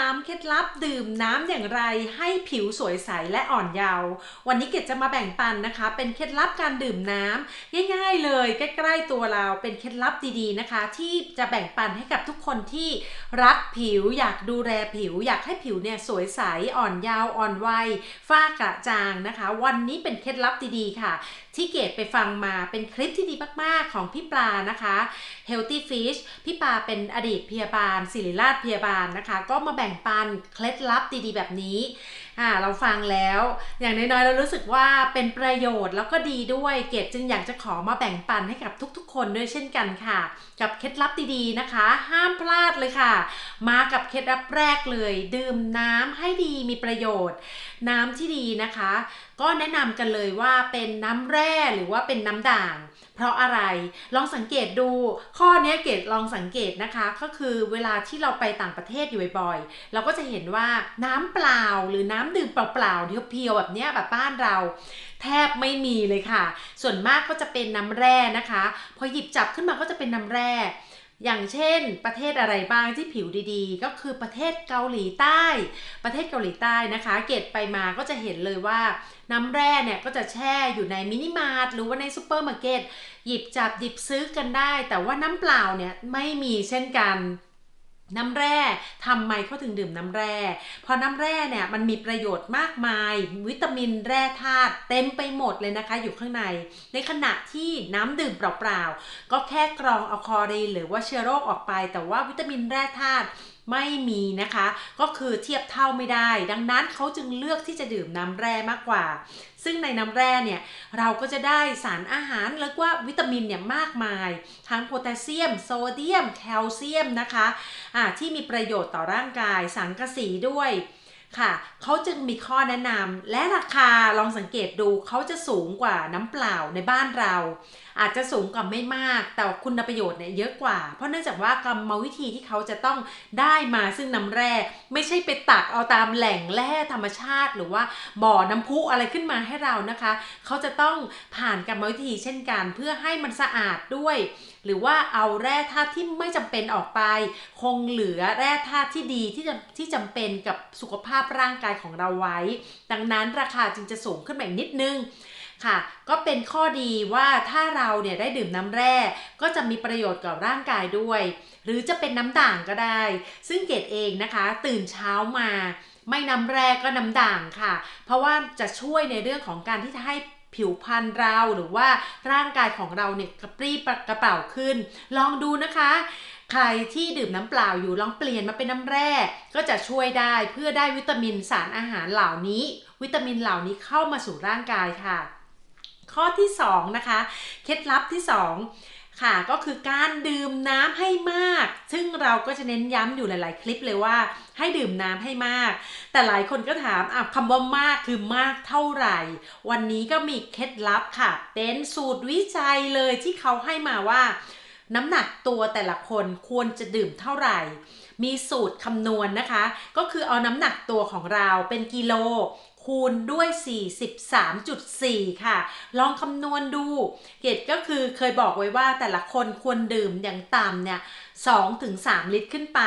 3 เคล็ดลับดื่มน้ำอย่างไรให้ผิวสวยใสและอ่อนเยาว์วันนี้เกดจะมาแบ่งปันนะคะ เป็นเคล็ดลับการดื่มน้ำง่ายๆเลยใกล้ๆตัวเราเป็นเคล็ดลับดีๆนะคะ ที่จะแบ่งปันให้กับทุกคนที่รักผิวอยากดูแลผิว อยากให้ผิวเนี่ยสวยใสอ่อนเยาว์อ่อนวัยฝ้ากระจางนะคะ วันนี้เป็นเคล็ดลับดีๆค่ะ ที่เกดไปฟังมาเป็นคลิปที่ดีมากๆของพี่ปลานะคะ Healthy Fish พี่ปลาเป็นอดีตพยาบาลศิริราชพยาบาลนะคะ ก็มาแบ่งปันเคล็ดลับดีๆ แบบนี้อ่าเราฟังแล้ว อย่างน้อยๆเรารู้สึกว่าเป็นประโยชน์แล้วก็ดีด้วย เกดจึงอยากจะขอมาแบ่งปันให้กับทุกๆ คนด้วยเช่นกันค่ะ กับเคล็ดลับดีๆนะคะ ห้ามพลาดเลยค่ะ มากับเคล็ดลับแรกเลย ดื่มน้ำให้ดีมีประโยชน์ น้ำที่ดีนะคะ ก็แนะนำกันเลยว่าเป็นน้ำแร่หรือว่าเป็นน้ำด่าง เพราะอะไรลองสังเกตดู ข้อนี้เกดลองสังเกตนะคะ ก็คือเวลาที่เราไปต่างประเทศอยู่บ่อยๆเราก็จะเห็นว่าน้ำเปล่าหรือน้้ำดื่มเปล่าๆเพียวๆแบบเนี้ยแบบบ้านเรา แทบไม่มีเลยค่ะ ส่วนมากก็จะเป็นน้ำแร่นะคะ พอหยิบจับขึ้นมาก็จะเป็นน้ำแร่อย่างเช่น ประเทศอะไรบ้างที่ผิวดีๆ ก็คือประเทศเกาหลีใต้ ประเทศเกาหลีใต้นะคะ เกตไปมาก็จะเห็นเลยว่าน้ำแร่เนี่ยก็จะแช่อยู่ในมินิมาร์ทหรือว่าในซูเปอร์มาร์เก็ตหยิบจับหยิบซื้อกันได้ แต่ว่าน้ำเปล่าเนี่ยไม่มีเช่นกัน น้ำแร่ทำไมเขาถึงดื่มน้ำแร่ เพราะน้ำแร่เนี่ยมันมีประโยชน์มากมาย วิตามินแร่ธาตุเต็มไปหมดเลยนะคะ อยู่ข้างใน ในขณะที่น้ำดื่มเปล่าๆก็แค่กรองเอาคอรีนหรือว่าเชื้อโรคออกไป แต่ว่าวิตามินแร่ธาตุ ไม่มีนะคะ ก็คือเทียบเท่าไม่ได้ ดังนั้นเขาจึงเลือกที่จะดื่มน้ำแร่มากกว่า ซึ่งในน้ำแร่เนี่ยเราก็จะได้สารอาหารและว่าวิตามินเนี่ยมากมาย ทั้งโพแทสเซียม โซเดียม แคลเซียมนะคะะที่มีประโยชน์ต่อร่างกายสังกะสีด้วย ค่ะ เขาจึงมีข้อแนะนำและราคาลองสังเกตดูเขาจะสูงกว่าน้ำเปล่าในบ้านเรา อาจจะสูงกว่าไม่มาก แต่คุณประโยชน์เนี่ยเยอะกว่า เพราะเนื่องจากว่ากรรมวิธีที่เขาจะต้องได้มาซึ่งน้ำแร่ ไม่ใช่ไปตักเอาตามแหล่งแร่ธรรมชาติ หรือว่าบ่อน้ำพุอะไรขึ้นมาให้เรานะคะ เขาจะต้องผ่านกรรมวิธีเช่นกัน เพื่อให้มันสะอาดด้วย หรือว่าเอาแร่ธาตุที่ไม่จำเป็นออกไป คงเหลือแร่ธาตุที่ดีที่จะที่จำเป็นกับสุขภาพร่างกายของเราไว้ ดังนั้นราคาจึงจะสูงขึ้นมาอีกนิดนึงค่ะก็เป็นข้อดีว่าถ้าเราเนี่ยได้ดื่มน้ำแร่ก็จะมีประโยชน์กับร่างกายด้วย หรือจะเป็นน้ำด่างก็ได้ ซึ่งเกดเองนะคะ ตื่นเช้ามา ไม่น้ำแร่ก็น้ำด่างค่ะ เพราะว่าจะช่วยในเรื่องของการที่จะให้ ผิวพรรณเราหรือว่าร่างกายของเราเนี่ยกระปรี้กระเป๋าขึ้น ลองดูนะคะ ใครที่ดื่มน้ำเปล่าอยู่ลองเปลี่ยนมาเป็นน้ำแร่ก็จะช่วยได้เพื่อได้วิตามินสารอาหารเหล่านี้ วิตามินเหล่านี้เข้ามาสู่ร่างกายค่ะ ข้อที่2นะคะ เคล็ดลับที่ 2 ค่ะก็คือการดื่มน้ำให้มาก ซึ่งเราก็จะเน้นย้ำอยู่หลาย ๆ คลิปเลยว่า ให้ดื่มน้ำให้มาก แต่หลายคนก็ถามอะคำว่ามากคือมากเท่าไหร่ วันนี้ก็มีเคล็ดลับค่ะ เป็นสูตรวิจัยเลยที่เขาให้มาว่า น้ำหนักตัวแต่ละคนควรจะดื่มเท่าไหร่ มีสูตรคำนวณนะคะ ก็คือเอาน้ำหนักตัวของเราเป็นกิโล คูณด้วย 43.4 ค่ะ ลองคำนวณดู เกดก็คือเคยบอกไว้ว่าแต่ละคนควรดื่มอย่างต่ำเนี่ย 2-3 ลิตรขึ้นไป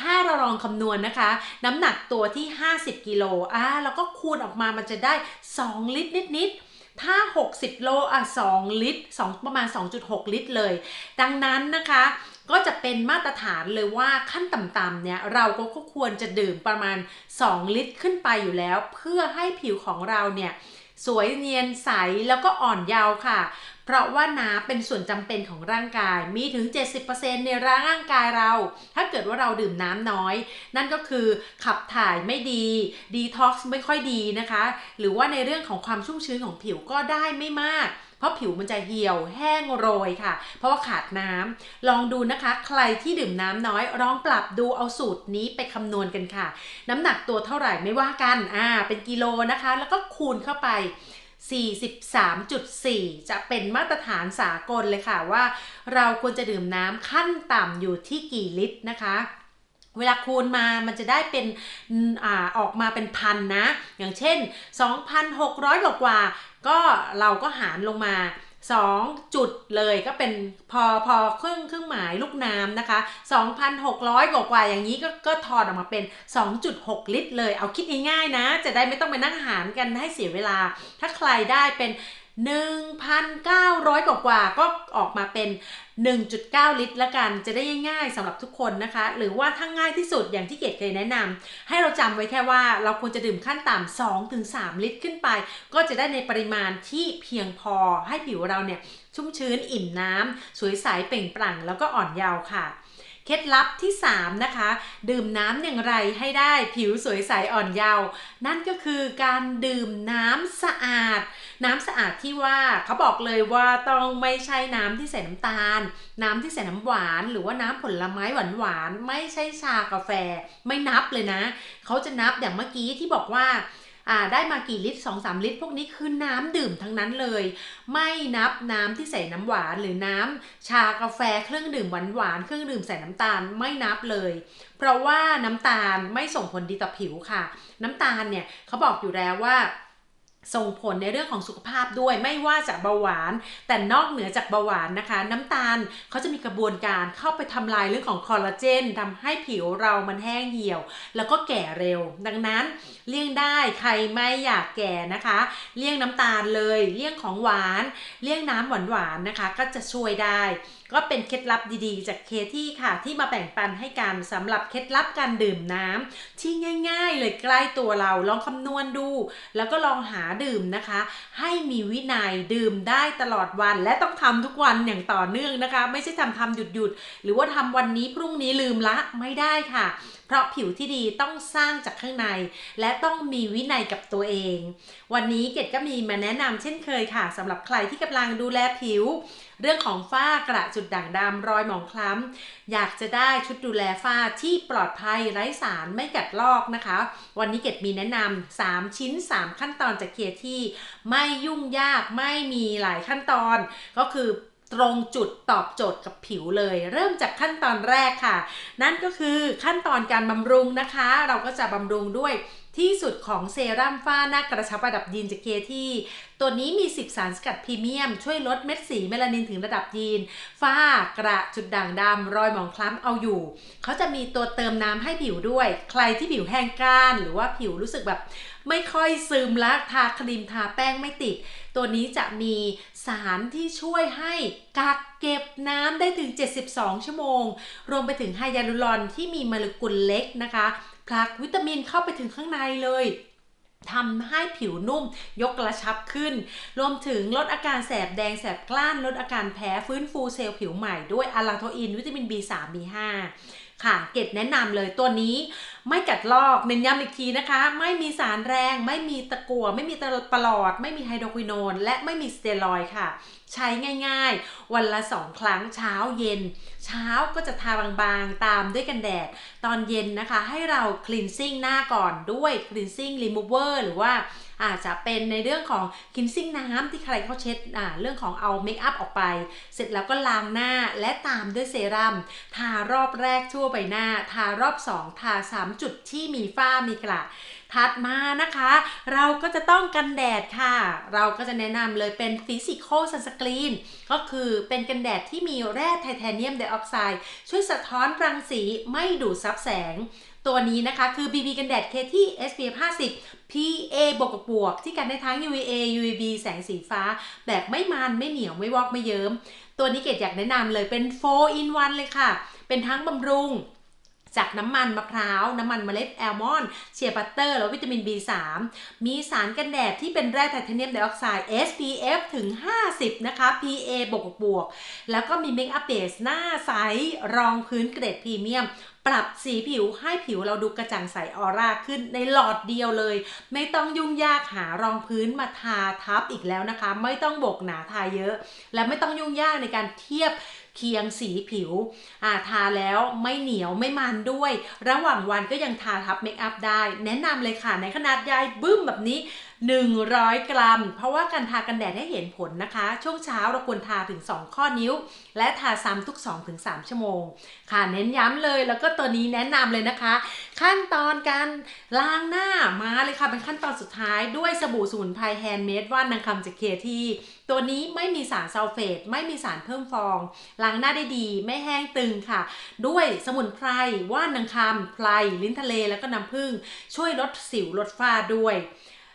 ถ้าเราลองคำนวณนะคะ น้ำหนักตัวที่ 50 กิโลอ่าแล้วก็คูณออกมามันจะได้ 2 ลิตรนิดๆ ถ้า 60 โลอะ2ลิตร2ประมาณ 2.6 ลิตรเลย ดังนั้นนะคะ ก็จะเป็นมาตรฐานเลยว่าขั้นต่ำๆเนี่ย เราก็ควรจะดื่มประมาณ 2 ลิตรขึ้นไปอยู่แล้ว เพื่อให้ผิวของเราเนี่ย สวยเนียนใสแล้วก็อ่อนเยาว์ค่ะ เพราะว่าน้ำเป็นส่วนจำเป็นของร่างกายมีถึง 70%ในร่างกายเรา ถ้าเกิดว่าเราดื่มน้ำน้อย นั่นก็คือขับถ่ายไม่ดีดีท็อกซ์ไม่ค่อยดีนะคะ หรือว่าในเรื่องของความชุ่มชื้นของผิวก็ได้ไม่มาก เพราะผิวมันจะเหี่ยวแห้งโรยค่ะ เพราะว่าขาดน้ำลองดูนะคะ ใครที่ดื่มน้ำน้อยลองปรับดูเอาสูตรนี้ไปคำนวณกันค่ะ น้ำหนักตัวเท่าไหร่ไม่ว่ากันอ่าเป็นกิโลนะคะ แล้วก็คูณเข้าไป43.4 จะเป็นมาตรฐานสากลเลยค่ะว่า เราควรจะดื่มน้ำขั้นต่ำอยู่ที่กี่ลิตรนะคะ เวลาคูณมามันจะได้เป็นอ่าออกมาเป็นพันนะ อย่างเช่น 2,600 กว่า ก็เราก็หารลงมา 2 จุดเลยก็เป็นพอพอเครื่องเครื่องหมายลูกน้ำนะคะ 2,600 กว่ากว่าอย่างนี้ก็ก็ถอดออกมาเป็น 2.6 ลิตรเลย เอาคิดง่ายๆนะ จะได้ไม่ต้องไปนั่งหารกันให้เสียเวลา ถ้าใครได้เป็น 1,900 กว่ากว่าก็ออกมาเป็น 1.9 ลิตรละกันจะได้ง่ายๆสำหรับทุกคนนะคะ หรือว่าถ้าง่ายที่สุดอย่างที่เกดเคยแนะนำให้เราจำไว้แค่ว่าเราควรจะดื่มขั้นต่ำ2ถึง3ลิตรขึ้นไป ก็จะได้ในปริมาณที่เพียงพอให้ผิวเราเนี่ยชุ่มชื้นอิ่มน้ำสวยใสเปล่งปลั่งแล้วก็อ่อนเยาว์ค่ะ เคล็ดลับที่ 3 นะคะ ดื่มน้ำอย่างไรให้ได้ผิวสวยใสอ่อนเยาว์นั่นก็คือการดื่มน้ำสะอาด น้ำสะอาดที่ว่าเขาบอกเลยว่าต้องไม่ใช่น้ำที่ใส่น้ำตาล น้ำที่ใส่น้ำหวาน หรือว่าน้ำผลไม้หวานหวานๆไม่ใช่ชากาแฟ ไม่นับเลยนะ เขาจะนับอย่างเมื่อกี้ที่บอกว่า ได้มากี่ลิตร2 3ลิตร พวกนี้คือน้ำดื่มทั้งนั้นเลย ไม่นับน้ำที่ใส่น้ำหวานหรือน้ำชากาแฟเครื่องดื่มหวานหวานเครื่องดื่มใส่น้ำตาลไม่นับเลย เพราะว่าน้ำตาลไม่ส่งผลดีต่อผิวค่ะ น้ำตาลเนี่ยเขาบอกอยู่แล้วว่า ส่งผลในเรื่องของสุขภาพด้วยไม่ว่าจากเบาหวาน แต่นอกเหนือจากเบาหวานนะคะ น้ำตาลเขาจะมีกระบวนการเข้าไปทำลายเรื่องของคอลลาเจนทำให้ผิวเรามันแห้งเหี่ยว แล้วก็แก่เร็ว ดังนั้นเลี่ยงได้ใครไม่อยากแก่นะคะ เลี่ยงน้ำตาลเลยเลี่ยงของหวาน เลี่ยงน้ำหวานๆนะคะ ก็จะช่วยได้ ก็เป็นเคล็ดลับดีๆ จากเคที่ค่ะที่มาแบ่งปันให้กันสำหรับเคล็ดลับการดื่มน้ำที่ง่าย ๆ เลยใกล้ตัวเราลองคำนวณดู แล้วก็ลองหาดื่มนะคะ ให้มีวินัยดื่มได้ตลอดวัน และต้องทำทุกวันอย่างต่อเนื่องนะคะ ไม่ใช่ทำทำหยุดหยุดหรือว่าทำวันนี้พรุ่งนี้ลืมละไม่ได้ค่ะ เพราะผิวที่ดีต้องสร้างจากข้างใน และต้องมีวินัยกับตัวเอง วันนี้เกดก็มีมาแนะนำเช่นเคยค่ะ สำหรับใครที่กำลังดูแลผิว เรื่องของฝ้ากระจุดด่างดำรอยหมองคล้ำ อยากจะได้ชุดดูแลฝ้าที่ปลอดภัยไร้สารไม่กัดลอกนะคะ วันนี้เกดมีแนะนำ3ชิ้น 3 ขั้นตอนจากเคียที่ไม่ยุ่งยากไม่มีหลายขั้นตอนก็คือตรงจุดตอบโจทย์กับผิวเลย เริ่มจากขั้นตอนแรกค่ะ นั่นก็คือขั้นตอนการบำรุงนะคะ เราก็จะบำรุงด้วย ที่สุดของเซรั่มฝ้าหน้ากระชับระดับยีนจากเคที่ ตัวนี้มี 10 สารสกัดพรีเมียม ช่วยลดเม็ดสีเมลานินถึงระดับยีน ฝ้ากระจุดด่างดำรอยหมองคล้ำเอาอยู่ เขาจะมีตัวเติมน้ำให้ผิวด้วย ใครที่ผิวแห้งกร้าน หรือว่าผิวรู้สึกแบบไม่ค่อยซึมและทาครีมทาแป้งไม่ติด ตัวนี้จะมีสารที่ช่วยให้กักเก็บน้ำได้ถึง 72 ชั่วโมง รวมไปถึงไฮยาลูรอนที่มีโมเลกุลเล็กนะคะ ผลักวิตามินเข้าไปถึงข้างในเลยทำให้ผิวนุ่มยกกระชับขึ้น รวมถึงลดอาการแสบแดงแสบกล้านลดอาการแพ้ฟื้นฟูเซลล์ผิวใหม่ด้วยอะลาโทอินวิตามิน B3 B5 ค่ะ เกดแนะนำเลยตัวนี้ไม่กัดลอกเน้นย้ำอีกทีนะคะ ไม่มีสารแรง ไม่มีตะกั่วไม่มีตะปลอด ไม่มีไฮโดรควิโนนและไม่มีสเตียรอยค่ะ ใช้ง่ายๆ วันละ 2 ครั้งเช้าเย็น เช้าก็จะทาบางๆ ตามด้วยกันแดด ตอนเย็นนะคะ ให้เราคลีนซิ่งหน้าก่อนด้วยคลีนซิ่งรีมูเวอร์หรือว่าอาจจะเป็นในเรื่องของคลีนซิ่งน้ำที่ใครเขาเช็ดอ่าเรื่องของเอาเมคอัพออกไป เสร็จแล้วก็ล้างหน้าและตามด้วยเซรั่มทารอบแรกทั่วใบหน้า ทารอบ 2 ทา3 จุดที่มีฝ้ามีกระถัดมานะคะ เราก็จะต้องกันแดดค่ะ เราก็จะแนะนำเลยเป็นฟิสิกอลซันสกรีนก็คือเป็นกันแดดที่มีแร่ไทเทเนียมไดออกไซด์ช่วยสะท้อนรังสีไม่ดูดซับแสงตัวนี้นะคะ คือ BB กันแดด KT SPF 50 PA บวกกับบวก ที่กันได้ทั้ง UVA UVB แสงสีฟ้า แบบไม่มันไม่เหนียวไม่วอกไม่เยิ้ม ตัวนี้เกดอยากแนะนำเลยเป็น 4 in 1 เลยค่ะ เป็นทั้งบำรุง จากน้ำมันมะพร้าว น้ำมันเมล็ดแอลมอนด์เชียร์บัตเตอร์ แล้ววิตามิน B3 มีสารกันแดดที่เป็นแร่ไทเทเนียมไดออกไซด์ SPF ถึง 50 นะคะ PA บวกบวก แล้วก็มีเมคอัพเบสหน้าใส รองพื้นเกรดพรีเมียมปรับสีผิวให้ผิวเราดูกระจ่างใสออร่าขึ้นในหลอดเดียวเลย ไม่ต้องยุ่งยากหารองพื้นมาทาทับอีกแล้วนะคะ ไม่ต้องบกหนาทาเยอะ และไม่ต้องยุ่งยากในการเทียบ เคียงสีผิวอ่าทาแล้วไม่เหนียวไม่มันด้วย ระหว่างวันก็ยังทาทับเมคอัพได้ แนะนำเลยค่ะในขนาดใหญ่บึ้มแบบนี้ 100 กรัม เพราะว่าการทากันแดดให้เห็นผลนะคะ ช่วงเช้าเราควรทาถึง 2 ข้อนิ้ว และทาซ้ำทุก 2-3 ชั่วโมง ค่ะเน้นย้ำเลยแล้วก็ตัวนี้แนะนำเลยนะคะ ขั้นตอนการล้างหน้ามาเลยค่ะ เป็นขั้นตอนสุดท้ายด้วยสบู่สมุนไพรแฮนด์เมดว่านนางคำจากเคที่ตัวนี้ไม่มีสารซัลเฟต ไม่มีสารเพิ่มฟอง ล้างหน้าได้ดี ไม่แห้งตึงค่ะ ด้วยสมุนไพรว่านนางคำไพรลิ้นทะเลแล้วก็น้ำผึ้งช่วยลดสิวลดฝ้าด้วย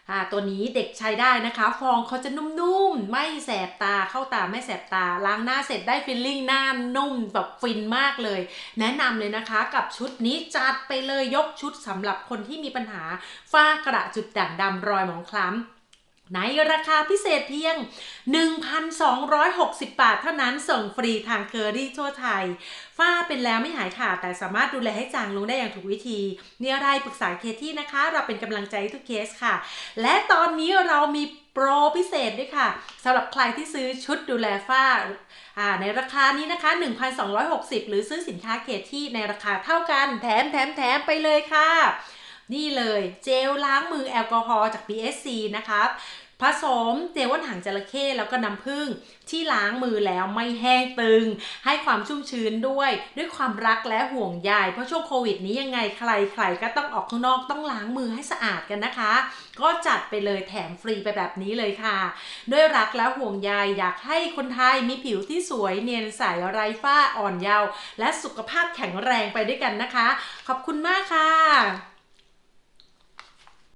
อ่าตัวนี้เด็กใช้ได้นะคะ ฟองเขาจะนุ่มๆ ไม่แสบตาเข้าตาไม่แสบตา ล้างหน้าเสร็จได้ฟิลลิ่งหน้านุ่มแบบฟินมากเลย แนะนำเลยนะคะกับชุดนี้จัดไปเลยยกชุดสำหรับคนที่มีปัญหาฝ้ากระจุดด่างดำรอยหมองคล้ำ ในราคาพิเศษเพียง 1,260 บาทเท่านั้นส่งฟรีทางเคอรี่ทั่วไทย ฝ้าเป็นแล้วไม่หายขาดแต่สามารถดูแลให้จางลงได้อย่างถูกวิธีมีอะไรปรึกษาเคที่นะคะ เราเป็นกำลังใจใทุกเคสค่ะ และตอนนี้เรามีโปรพิเศษด้วยค่ะสำหรับใครที่ซื้อชุดดูแลฝ้าอ่าในราคานี้นะคะ 1,260 หรือซื้อสินค้าเคที่ในราคาเท่ากัน แถมแถมแถมไปเลยค่ะ นี่เลยเจลล้างมือแอลกอฮอล์จาก BSC นะครับผสมเจลว่านหางจระเข้แล้วก็น้ำผึ้งที่ล้างมือแล้วไม่แห้งตึง ให้ความชุ่มชื้นด้วย ด้วยความรักและห่วงใยเพราะช่วงโควิดนี้ยังไงใครใครก็ต้องออกข้างนอกต้องล้างมือให้สะอาดกันนะคะ ก็จัดไปเลยแถมฟรีไปแบบนี้เลยค่ะ ด้วยรักและห่วงใยอยากให้คนไทยมีผิวที่สวยเนียนใสไร้ฝ้าอ่อนเยาว์และสุขภาพแข็งแรงไปด้วยกันนะคะ ขอบคุณมากค่ะ